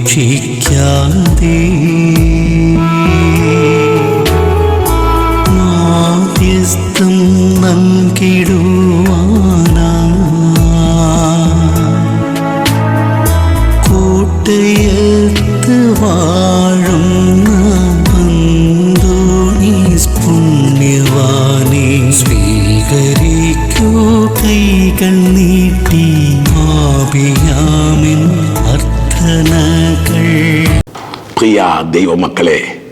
പരീക്ഷിച്ചാലുപേക്ഷിക്കാതെ മാധ്യസ്ഥം നൽകിടുവാനാ കൂട്ടയത്ത് വാഴുന്ന അന്തോണീസ് പുണ്യവാനെ സ്വീകരിക്കൂ കൈകൾ നീട്ടി ദൈവമക്കളെ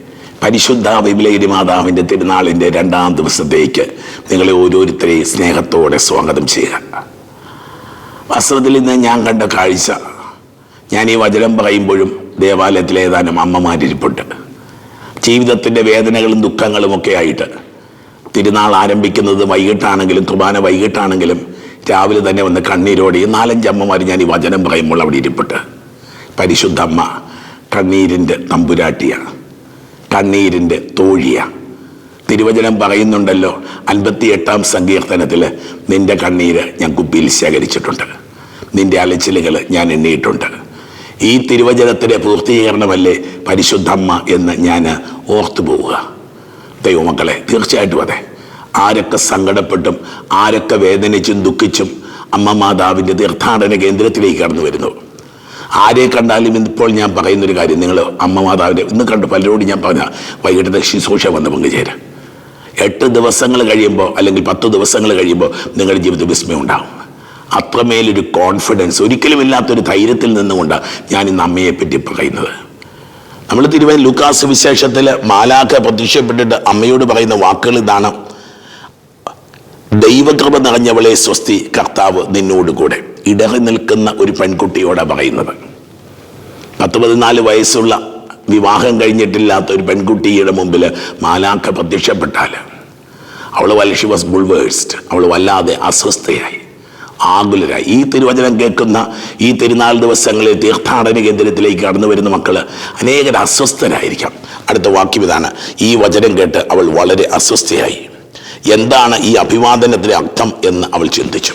പരിശുദ്ധ വിമലഗിരി മാതാവിന്റെ തിരുനാളിന്റെ രണ്ടാം ദിവസത്തേക്ക് നിങ്ങളെ ഓരോരുത്തരെയും സ്നേഹത്തോടെ സ്വാഗതം ചെയ്യുക. വസ്ത്രത്തിൽ നിന്ന് ഞാൻ കണ്ട കാഴ്ച ഞാൻ ഈ വചനം പറയുമ്പോഴും ദേവാലയത്തിലെ ഏതാനും അമ്മമാരിപ്പുണ്ട് ജീവിതത്തിന്റെ വേദനകളും ദുഃഖങ്ങളും ഒക്കെ ആയിട്ട് തിരുനാൾ ആരംഭിക്കുന്നത് വൈകിട്ടാണെങ്കിലും കുർബാന വൈകിട്ടാണെങ്കിലും രാവിലെ തന്നെ വന്ന് കണ്ണീരോടെ നാലഞ്ച് അമ്മമാർ ഞാൻ ഈ വചനം പറയുമ്പോൾ അവിടെ ഇരിപ്പുണ്ട്. പരിശുദ്ധ അമ്മ കണ്ണീരിന്റെ തമ്പുരാട്ടിയാണ് കണ്ണീരിന്റെ തോഴിയാണ് തിരുവചനം പറയുന്നുണ്ടല്ലോ അൻപത്തി എട്ടാം സങ്കീർത്തനത്തിൽ നിന്റെ കണ്ണീര് ഞാൻ കുപ്പിയിൽ ശേഖരിച്ചിട്ടുണ്ട്. നിന്റെ അലച്ചിലുകൾ ഞാൻ എണ്ണിയിട്ടുണ്ട്. ഈ തിരുവചനത്തിന്റെ പൂർത്തീകരണമല്ലേ പരിശുദ്ധമ്മ എന്ന് ഞാൻ ഓർത്തു പോവുക. ദൈവമക്കളെ തീർച്ചയായിട്ടും അതെ. ആരൊക്കെ സങ്കടപ്പെട്ടും ആരൊക്കെ വേദനിച്ചും ദുഃഖിച്ചും അമ്മ മാതാവിന്റെ തീർത്ഥാടന കേന്ദ്രത്തിലേക്ക് കടന്നു വരുന്നു. ആരെ കണ്ടാലും ഇപ്പോൾ ഞാൻ പറയുന്നൊരു കാര്യം നിങ്ങൾ അമ്മ മാതാവിന്റെ ഇന്ന് കണ്ട് പലരോടും ഞാൻ പറഞ്ഞ വൈകിട്ടത്തെ ശുശ്രൂഷ വന്ന് പങ്കുചേരാം. എട്ട് ദിവസങ്ങൾ കഴിയുമ്പോൾ അല്ലെങ്കിൽ പത്ത് ദിവസങ്ങൾ കഴിയുമ്പോൾ നിങ്ങളുടെ ജീവിതത്തിൽ വിസ്മയം ഉണ്ടാകും അത്രമേലൊരു കോൺഫിഡൻസ് ഒരിക്കലും ഇല്ലാത്തൊരു ധൈര്യത്തിൽ നിന്നുകൊണ്ടാണ് ഞാൻ ഇന്ന് അമ്മയെ പറ്റി പറയുന്നത്. നമ്മൾ തിരുവനന്തപുരം ലൂക്കാസ് വിശേഷത്തിൽ മാലാഖ പ്രത്യക്ഷപ്പെട്ടിട്ട് അമ്മയോട് പറയുന്ന വാക്കുകൾ ഇതാണ്. ദൈവകൃപ നിറഞ്ഞവളെ സ്വസ്തി കർത്താവ് നിന്നോട് കൂടെ ഇടറി നിൽക്കുന്ന ഒരു പെൺകുട്ടിയോടാണ് പറയുന്നത്. പത്ത് പതിനാല് വയസ്സുള്ള വിവാഹം കഴിഞ്ഞിട്ടില്ലാത്ത ഒരു പെൺകുട്ടിയുടെ മുമ്പിൽ മാലാഖ പ്രത്യക്ഷപ്പെട്ടാൽ അവൾ വല്ല ഷി വാസ് ബുൾവേഴ്സ്ഡ് അവൾ വല്ലാതെ അസ്വസ്ഥയായി ആകുലരായി. ഈ തിരുവചനം കേൾക്കുന്ന ഈ തിരുനാൾ ദിവസങ്ങളിൽ തീർത്ഥാടന കേന്ദ്രത്തിലേക്ക് കടന്നു വരുന്ന മക്കൾ അനേകർ അസ്വസ്ഥരായിരിക്കാം. അടുത്ത വാക്യം ഇതാണ്. ഈ വചനം കേട്ട് അവൾ വളരെ അസ്വസ്ഥയായി. എന്താണ് ഈ അഭിവാദനത്തിന്റെ അർത്ഥം എന്ന് അവൾ ചിന്തിച്ചു.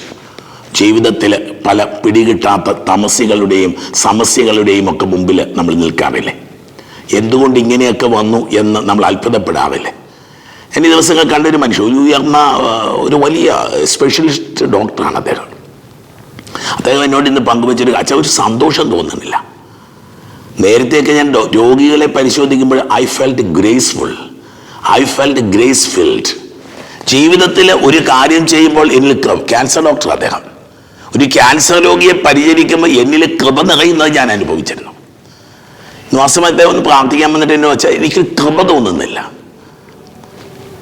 ജീവിതത്തിൽ പല പിടികിട്ടാത്ത തമസികളുടെയും സമസ്യകളുടെയും ഒക്കെ മുമ്പിൽ നമ്മൾ നിൽക്കാറില്ലേ? എന്തുകൊണ്ട് ഇങ്ങനെയൊക്കെ വന്നു എന്ന് നമ്മൾ അത്ഭുതപ്പെടാറില്ലേ? എന്നീ ദിവസങ്ങൾ കണ്ടൊരു മനുഷ്യൻ ഒരു ഉയർന്ന ഒരു വലിയ സ്പെഷ്യലിസ്റ്റ് ഡോക്ടറാണ് അദ്ദേഹം. അദ്ദേഹം എന്നോട് ഇന്ന് പങ്കുവച്ചൊരു അച്ഛ ഒരു സന്തോഷം തോന്നുന്നില്ല. നേരത്തെയൊക്കെ ഞാൻ രോഗികളെ പരിശോധിക്കുമ്പോൾ I felt graceful I felt grace filled ജീവിതത്തിൽ ഒരു കാര്യം ചെയ്യുമ്പോൾ എനിക്ക് ക്യാൻസർ ഡോക്ടർ അദ്ദേഹം. ഒരു ക്യാൻസർ രോഗിയെ പരിചരിക്കുമ്പോൾ എന്നിൽ കൃപ നിറയുന്നത് ഞാൻ അനുഭവിച്ചിരുന്നു. നിവാസമത്തെ ഒന്ന് പ്രാർത്ഥിക്കാൻ വന്നിട്ട് എന്നെ വെച്ചാൽ എനിക്ക് കൃപ തോന്നുന്നില്ല.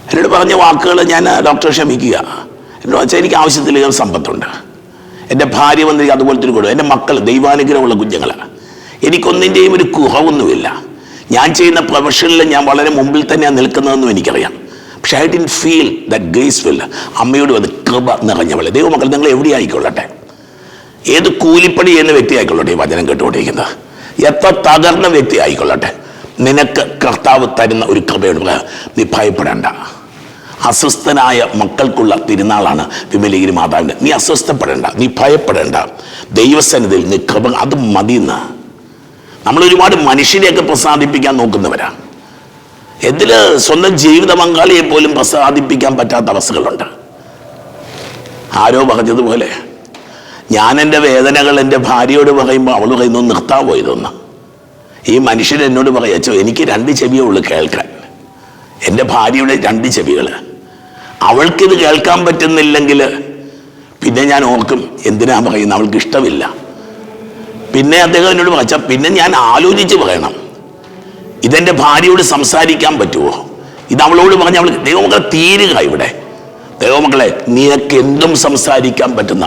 എന്നോട് പറഞ്ഞ വാക്കുകൾ ഞാൻ ഡോക്ടറെ ക്ഷമിക്കുക. എന്നോട് വെച്ചാൽ എനിക്ക് ആവശ്യത്തിലേക്ക് സമ്പത്തുണ്ട്. എന്റെ ഭാര്യ വന്നിരിക്കും അതുപോലത്തെ ഒരു കൊടുക്കും എന്റെ മക്കൾ ദൈവാനുഗ്രഹമുള്ള കുഞ്ഞുങ്ങളാണ് എനിക്കൊന്നിന്റെയും ഒരു കുഹവൊന്നുമില്ല ഞാൻ ചെയ്യുന്ന പ്രൊഫഷനിൽ ഞാൻ വളരെ മുമ്പിൽ തന്നെയാണ് നിൽക്കുന്നതെന്നും എനിക്കറിയാം. പക്ഷേ I didn't feel the graceful അമ്മയോട് അത് കൃപ നിറഞ്ഞവളെ. ദൈവമക്കൾ നിങ്ങൾ എവിടെ ആയിക്കൊള്ളട്ടെ ഏത് കൂലിപ്പണി ചെയ്യുന്ന വ്യക്തി ആയിക്കൊള്ളട്ടെ ഈ വചനം കേട്ടുകൊണ്ടിരിക്കുന്നത്? എത്ര തകർന്ന വ്യക്തി ആയിക്കൊള്ളട്ടെ നിനക്ക് കർത്താവ് തരുന്ന ഒരു കൃപയുണ്ട്. നീ ഭയപ്പെടേണ്ട. അസ്വസ്ഥനായ മക്കൾക്കുള്ള തിരുനാളാണ് വിമലഗിരി മാതാവിന്റെ. നീ അസ്വസ്ഥപ്പെടേണ്ട നീ ഭയപ്പെടേണ്ട. ദൈവസന്നിധിയിൽ നീ കൃപ അത് മതിയെന്ന്. നമ്മൾ ഒരുപാട് മനുഷ്യരെയൊക്കെ പ്രസാദിപ്പിക്കാൻ നോക്കുന്നവരാ. എതിൽ സ്വന്തം ജീവിത പങ്കാളിയെ പോലും പ്രസാദിപ്പിക്കാൻ പറ്റാത്ത അവസ്ഥകളുണ്ട്. ആരോ പറഞ്ഞതുപോലെ ഞാൻ എന്റെ വേദനകൾ എന്റെ ഭാര്യയോട് പറയുമ്പോൾ അവൾ പറയുന്നു നിർത്താവോ ഇതൊന്ന് ഈ മനുഷ്യൻ എന്നോട് പറയച്ചോ എനിക്ക് രണ്ട് ചെവിയേ ഉള്ളൂ കേൾക്കാൻ. എന്റെ ഭാര്യയുടെ രണ്ട് ചെവികൾ അവൾക്കിത് കേൾക്കാൻ പറ്റുന്നില്ലെങ്കിൽ പിന്നെ ഞാൻ ഓർക്കും എന്തിനാ പറയുന്നത് അവൾക്ക് ഇഷ്ടമില്ല. പിന്നെ അദ്ദേഹം എന്നോട് പറഞ്ഞ പിന്നെ ഞാൻ ആലോചിച്ച് പറയണം. ഇതെന്റെ ഭാര്യയോട് സംസാരിക്കാൻ പറ്റുമോ ഇത് അവളോട് പറഞ്ഞ അവൾ ദൈവമക്കളെ തീരുക ഇവിടെ. ദൈവമക്കളെ നിനക്ക് എന്തും സംസാരിക്കാൻ പറ്റുന്ന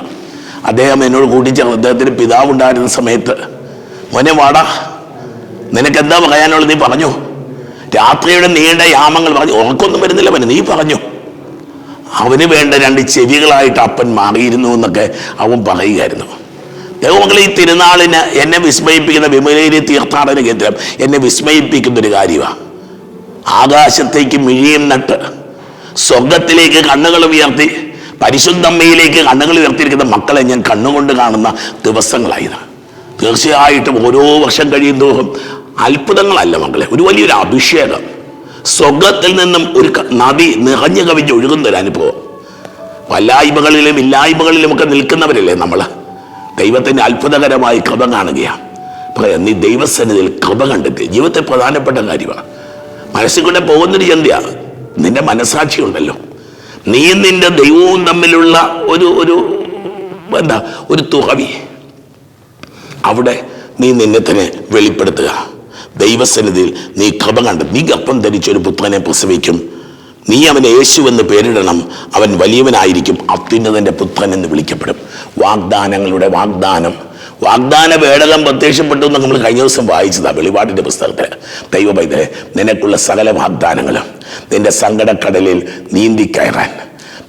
അദ്ദേഹം എന്നോട് കൂട്ടിച്ചേർന്ന്. അദ്ദേഹത്തിന് പിതാവ് ഉണ്ടായിരുന്ന സമയത്ത് മോനെ വാടാ. നിനക്ക് എന്താ പറയാനുള്ളത്? നീ പറഞ്ഞു. രാത്രിയുടെ നീണ്ട യാമങ്ങൾ പറഞ്ഞു. ഉറക്കൊന്നും വരുന്നില്ല മോനെ നീ പറഞ്ഞു. അവന് വേണ്ട രണ്ട് ചെവികളായിട്ട് അപ്പൻ മാറിയിരുന്നു എന്നൊക്കെ അവൻ പറയുകയായിരുന്നു. ദൈവമക്കളെ ഈ തിരുനാളിന് എന്നെ വിസ്മയിപ്പിക്കുന്ന വിമലേരി തീർത്ഥാടന കേന്ദ്രം എന്നെ വിസ്മയിപ്പിക്കുന്ന ഒരു കാര്യമാണ് ആകാശത്തേക്ക് മിഴിയും നട്ട് സ്വർഗത്തിലേക്ക് കണ്ണുകൾ ഉയർത്തി പരിശുദ്ധമ്മയിലേക്ക് കണ്ണുകൾ ഉയർത്തിയിരിക്കുന്ന മക്കളെ ഞാൻ കണ്ണുകൊണ്ട് കാണുന്ന ദിവസങ്ങളായിരുന്നു തീർച്ചയായിട്ടും ഓരോ വർഷം കഴിയുന്തോറും അത്ഭുതങ്ങളല്ല മക്കളെ. ഒരു വലിയൊരു അഭിഷേകം. സ്വർഗത്തിൽ നിന്നും ഒരു നദി നിറഞ്ഞു കവിഞ്ഞ് ഒഴുകുന്ന ഒരു അനുഭവം. വല്ലായ്മകളിലും ഇല്ലായ്മകളിലും ഒക്കെ നിൽക്കുന്നവരല്ലേ നമ്മൾ ദൈവത്തിന്റെ അത്ഭുതകരമായി കൃപ കാണുകയാണ്. നീ ദൈവസന്നിധിയിൽ കൃപ കണ്ടെത്തി. ജീവിതത്തിൽ പ്രധാനപ്പെട്ട കാര്യമാണ്. മനസ്സിൽ കൂടെ പോകുന്നൊരു ചിന്തയാണ്. നിന്റെ മനസാക്ഷി ഉണ്ടല്ലോ. നീയും നിന്റെ ദൈവവും തമ്മിലുള്ള ഒരു ഒരു എന്താ ഒരു തുറവി. അവിടെ നീ നിന്നെ തന്നെ വെളിപ്പെടുത്തുക. ദൈവസന്നിധിയിൽ നീ കൃപ കണ്ട് നീ കപ്പം ധരിച്ചൊരു പുത്രനെ പ്രസവിക്കും. നീ അവനെ യേശു എന്ന് പേരിടണം. അവൻ വലിയവനായിരിക്കും. അത്യുന്നതന്റെ പുത്രൻ എന്ന് വിളിക്കപ്പെടും. വാഗ്ദാനങ്ങളുടെ വാഗ്ദാനം. വാഗ്ദാന വേടലം പ്രത്യക്ഷപ്പെട്ടു എന്ന് നമ്മൾ കഴിഞ്ഞ ദിവസം വായിച്ചതാണ് വെളിപാടിന്റെ പുസ്തകത്തിൽ ദൈവ നിനക്കുള്ള സകല വാഗ്ദാനങ്ങളും നിന്റെ സങ്കടക്കടലിൽ നീന്തി കയറാൻ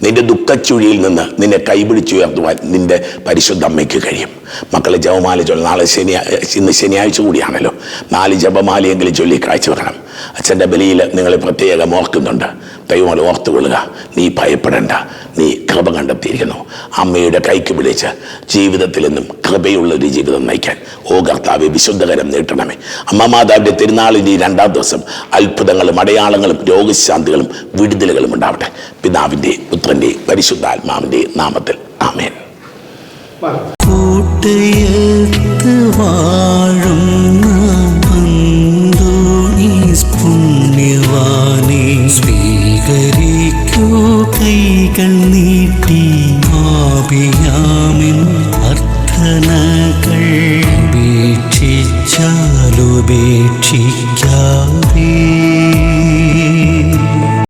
നിന്റെ ദുഃഖച്ചുഴിയിൽ നിന്ന് നിന്നെ കൈപിടിച്ചുയർത്തുവാൻ നിന്റെ പരിശുദ്ധ അമ്മയ്ക്ക് കഴിയും. മക്കളെ ജപമാല ചൊല്ലി. നാളെ ശനിയാ ഇന്ന് ശനിയാഴ്ച കൂടിയാണല്ലോ. നാല് ജപമാലയെങ്കിലും ചൊല്ലി കാഴ്ച വെക്കണം. അച്ഛന്റെ ബലിയിൽ നിങ്ങളെ പ്രത്യേകം ഓർക്കുന്നുണ്ട് ദൈവമല ഓർത്തുകൊള്ളുക. നീ ഭയപ്പെടേണ്ട. നീ കൃപ കണ്ടെത്തിയിരിക്കുന്നു. അമ്മയുടെ കൈക്ക് പിടിച്ച് ജീവിതത്തിൽ നിന്നും കൃപയുള്ള ഒരു ജീവിതം നയിക്കാൻ. ഓ കർത്താവെ വിശുദ്ധകരം നീട്ടണമേ. അമ്മ മാതാവിന്റെ തിരുനാളിന്റെ രണ്ടാം ദിവസം അത്ഭുതങ്ങളും അടയാളങ്ങളും രോഗശാന്തികളും വിടുതലുകളും ഉണ്ടാവട്ടെ. പിതാവിന്റെ പുത്രന്റെ പരിശുദ്ധാത്മാവിന്റെ നാമത്തിൽ. ആമേൻ. കൂട്ടയത്ത് വാഴുന്ന. സ്വീകരിക്കൂ കൈകൾ നീട്ടി ആപിയാമിൻ അർത്ഥനകൾ ഉപേക്ഷിച്ചാലുപേക്ഷിക്കാം